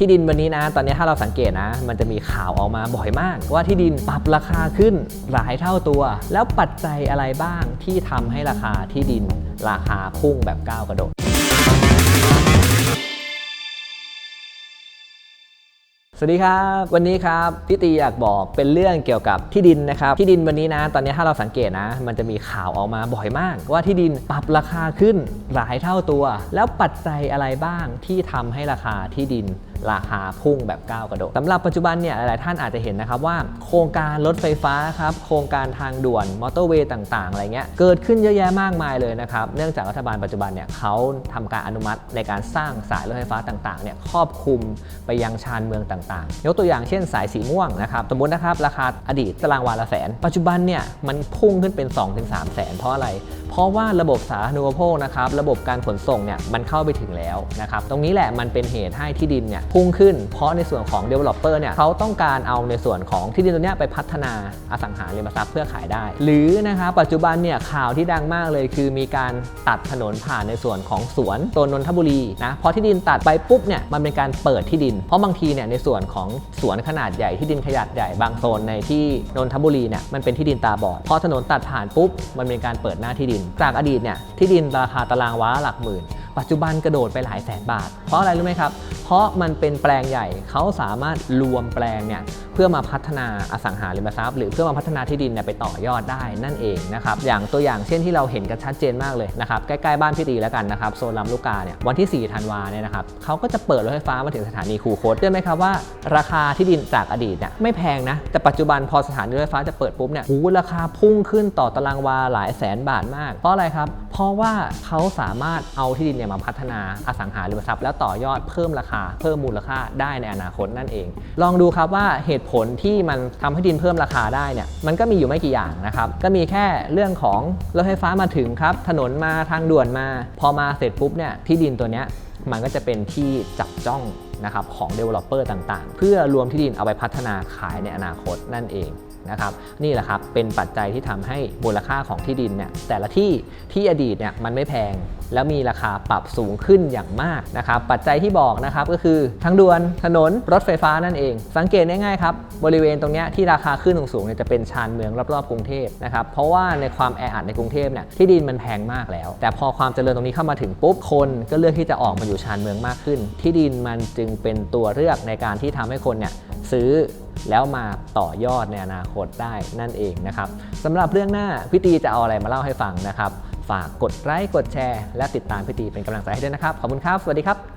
ที่ดินวันนี้นะ ตอนนี้ถ้าเราสังเกตนะ มันจะมีข่าวออกมาบ่อยมาก ว่าที่ดินปรับราคาขึ้นหลายเท่าตัว แล้วปัจจัยอะไรบ้างที่ทำให้ราคาที่ดินราคาพุ่งแบบก้าวกระโดด สวัสดีครับ วันนี้ครับพี่ตีอยากบอกเป็นเรื่องเกี่ยวกับที่ดินนะครับ ที่ดินวันนี้นะ ตอนนี้ถ้าเราสังเกตนะ มันจะมีข่าวออกมาบ่อยมาก ว่าที่ดินปรับราคาขึ้นหลายเท่าตัว แล้วปัจจัยอะไรบ้างที่ทำให้ราคาที่ดินราคาพุ่งแบบก้าวกระโดดสำหรับปัจจุบันเนี่ยหลายๆท่านอาจจะเห็นนะครับว่าโครงการรถไฟฟ้าครับโครงการทางด่วนมอเตอร์เวย์ต่างๆอะไรเงี้ยเกิดขึ้นเยอะแยะมากมายเลยนะครับเนื่องจากรัฐบาลปัจจุบันเนี่ยเขาทำการอนุมัติในการสร้างสายรถไฟฟ้าต่างๆเนี่ยครอบคลุมไปยังชานเมืองต่างๆ ยกตัวอย่างเช่นสายสีม่วงนะครับสมมตินะครับราคาอดีตตารางวาละแสน ปัจจุบันเนี่ยมันพุ่งขึ้นเป็น 2-3 แสนเพราะอะไร เพราะว่าระบบสาธารณูปโภคนะครับระบบการขนส่งเนี่ยมันเข้าไปถึงแล้วนะครับตรงนี้แหละมันเป็นเหตุให้ที่ดินเนี่ยพุ่งขึ้น เพราะในส่วนของ developer เนี่ยเขาต้องการเอาในส่วนของที่ดินตัวเนี้ยไปพัฒนาอสังหาริมทรัพย์เพื่อขายได้ หรือนะครับปัจจุบันเนี่ยข่าวที่ดังมากเลยคือมีการตัดถนนผ่านในส่วนของสวนตัวนนทบุรีนะพอที่ดินตัดไปปุ๊บเนี่ยมันเป็นการเปิดที่ดิน เพราะบางทีเนี่ยในส่วนของสวนขนาดใหญ่ที่ดินขนาดใหญ่บางโซนในที่นนทบุรีเนี่ยมันเป็นที่ดินตาบอดพอถนนตัดผ่านปุ๊บมันเป็นการเปิดหน้าที่ดิน จากอดีตเนี่ยที่ดินราคาตารางวาหลักหมื่น ปัจจุบันกระโดดไปหลายแสนบาท เพราะอะไรรู้ไหมครับ เพราะมันเป็นแปลงใหญ่เขาสามารถรวมแปลงเนี่ยเพื่อมาพัฒนาอสังหาริมทรัพย์ หรือเพื่อมาพัฒนาที่ดินเนี่ยไปต่อยอดได้นั่นเองนะครับอย่างตัวอย่างเช่นที่เราเห็นกันชัดเจนมากเลยนะครับใกล้ๆบ้านพี่ตีแล้วกันนะครับโซนลำลูกกาเนี่ยวันที่ 4 ธันวาเนี่ยนะครับเขาก็จะเปิดรถไฟฟ้ามาถึงสถานีคูโคตเชื่อไหมครับว่า ราคาที่ดินจากอดีตเนี่ยไม่แพงนะแต่ปัจจุบันพอสถานีรถไฟฟ้าจะเปิดปุ๊บเนี่ยหูราคาพุ่งขึ้นต่อตารางวาหลายแสนบาทมาก เพราะอะไรครับ เพราะว่าเขาสามารถเอาที่ดินเนี่ยมาพัฒนาอสังหาริมทรัพย์แล้วต่อยอดเพิ่มราคาเพิ่มมูลค่าได้ในอนาคตนั่นเอง ลองดูครับว่าเหตุผลที่มันทำให้ดินเพิ่มราคาได้เนี่ยมันก็มีอยู่ไม่กี่อย่างนะครับก็มีแค่เรื่องของรถไฟฟ้ามาถึงครับ ถนนมาทางด่วนมา พอมาเสร็จปุ๊บเนี่ยที่ดินตัวเนี้ยมันก็จะเป็นที่จับจ้องนะครับของ developer ต่างๆ เพื่อรวมที่ดินเอาไปพัฒนาขายในอนาคตนั่นเอง นะครับนี่แหละครับเป็นปัจจัยที่ทำให้มูลค่าของที่ดินเนี่ยแต่ละที่ที่อดีตเนี่ยมันไม่แพง แล้วมีราคาปรับสูงขึ้นอย่างมากนะครับปัจจัยที่บอกนะครับก็คือทางด่วนถนนรถไฟฟ้านั่นเอง สังเกตง่ายๆครับบริเวณตรงเนี้ยที่ราคาขึ้นสูงๆเนี่ยจะเป็นชานเมืองรอบๆกรุงเทพนะครับเพราะว่าในความแออัดในกรุงเทพเนี่ยที่ดินมันแพงมากแล้ว แต่พอความเจริญตรงนี้เข้ามาถึงปุ๊บคนก็เลือกที่จะออกมาอยู่ชานเมืองมากขึ้น ที่ดินมันจึงเป็นตัวเลือกในการที่ทำให้คนเนี่ย ซื้อแล้วมาต่อยอดในอนาคตได้นั่นเองนะครับสำหรับเรื่องหน้าพี่ตีจะเอาอะไรมาเล่าให้ฟังนะครับ ฝากกดไลค์กดแชร์ และติดตามพี่ตีเป็นกำลังใจให้ด้วยนะครับ ขอบคุณครับ สวัสดีครับ